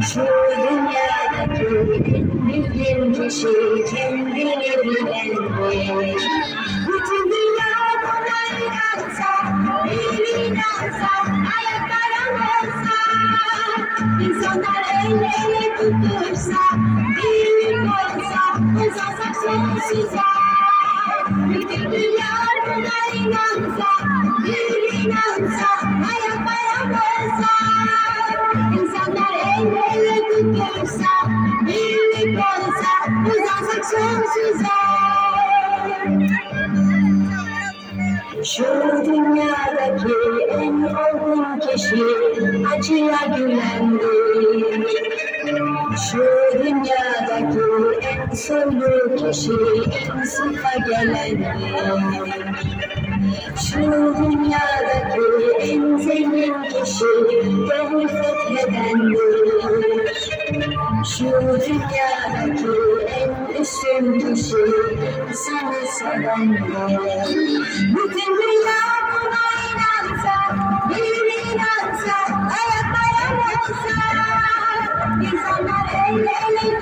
Şu dünyadaki bilgin kişi kendini bilendir. Bütün dünya buna inansa, bir inansa, ayaklarım olsa, insanlar el ele tutuşsa, birlik olsa, uzansak sonsuza. Buna inansa, bir inansa, ayaklarım olsa, insanlar el ele tutuşsa, birlik olsa, uzansak sonsuza. Şu dünyadaki en olgun kişi acıya gülendir. Şu dünyadaki soylu kişi insafa gelendir. Şu dünyadaki en zengin kişi gönül fethedendir. Şu dünyadaki en üstün kişi insanı sevendir. Bütün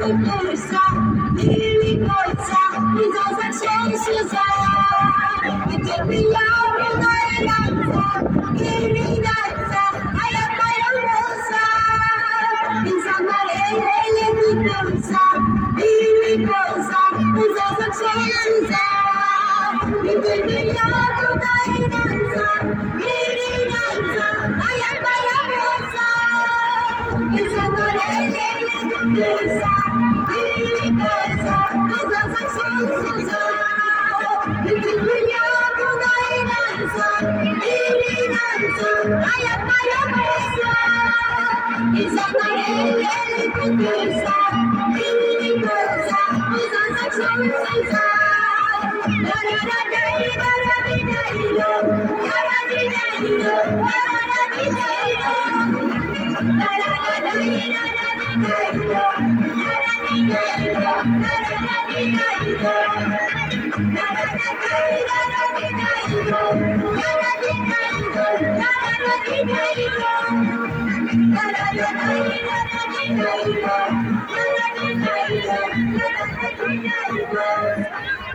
ele tuttursa, birlik olsa, biz olsak sonsuza. Bütün dünya buna inansa, bir inansa, ayaklara olsa, insanlar el ele tuttursa, birlik olsa, biz olsak sonsuza. Bütün Yeah. Thank you.